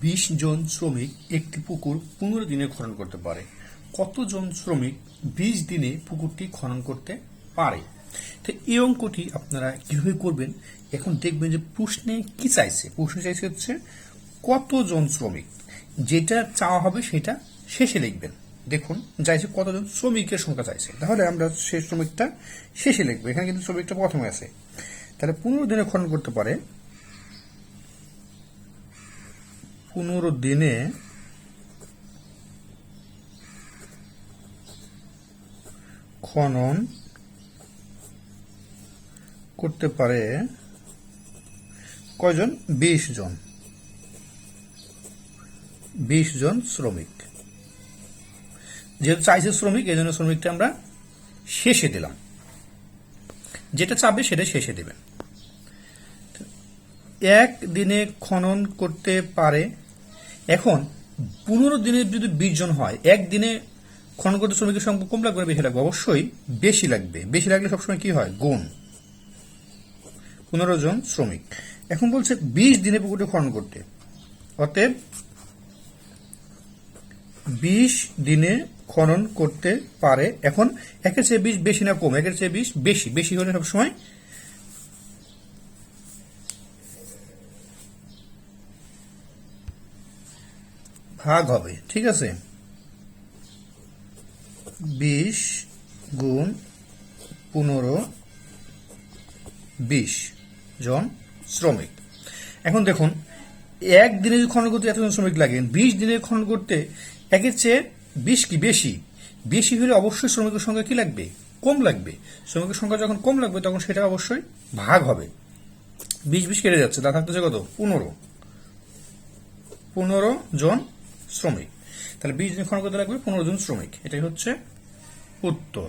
বিশ জন শ্রমিক একটি পুকুর পনেরো দিনে খনন করতে পারে। কতজন শ্রমিক বিশ দিনে পুকুরটি খনন করতে পারে? তো এই অঙ্কটি আপনারা কীভাবে করবেন? এখন দেখবেন যে প্রশ্নে কি চাইছে? প্রশ্ন চাইছে হচ্ছে, কতজন শ্রমিক? যেটা চাওয়া হবে সেটা শেষে লিখবেন। দেখুন, চাইছে কতজন শ্রমিকের সংখ্যা চাইছে। তাহলে আমরা সেই শ্রমিকটা শেষে লিখব। এখানে কিন্তু শ্রমিকটা প্রথমে আছে। তাহলে পনেরো দিনে খনন করতে পারে পনেরো দিনে খনন করতে পারে কয়জন? বিশ জন। বিশ জন শ্রমিক। যেহেতু চাইছে শ্রমিক, এই জন্য শ্রমিকটা আমরা শেষে দিলাম। যেটা চাবে সেটা শেষে দেবেন। এক দিনে খনন করতে পারে এখন পনেরো দিনে যদি বিশ জন হয়, একদিনে খনন করতে শ্রমিকের সংখ্যা কম লাগবে বেশি লাগবে? অবশ্যই বেশি লাগবে। বেশি লাগলে সবসময় কি হয়? গুণ। পনেরো জন শ্রমিক। এখন বলছে বিশ দিনে পুকুরটি খনন করতে। অতএব বিশ দিনে খনন করতে পারে। এখন একের চেয়ে বিশ বেশি না কম? একের চেয়ে বিশ বেশি। বেশি হলে সবসময় ভাগ হবে, ঠিক আছে? বিশ গুণ পনেরো, বিশ জন শ্রমিক। এখন দেখুন, এক দিনে খনন করতে এতজন শ্রমিক লাগে, বিশ দিনে খনন করতে একের চেয়ে বিশ কি বেশি? বেশি হলে অবশ্যই শ্রমিকের সংখ্যা কি লাগবে? কম লাগবে। শ্রমিকের সংখ্যা যখন কম লাগবে, তখন সেটা অবশ্যই ভাগ হবে। বিশ বিশ কেটে যাচ্ছে তা থাকতেছে কত? পনেরো। পনেরো জন শ্রমিক। তাহলে বিশ জন খনন করতে লাগবে পনেরো জন শ্রমিক। এটাই হচ্ছে উত্তর।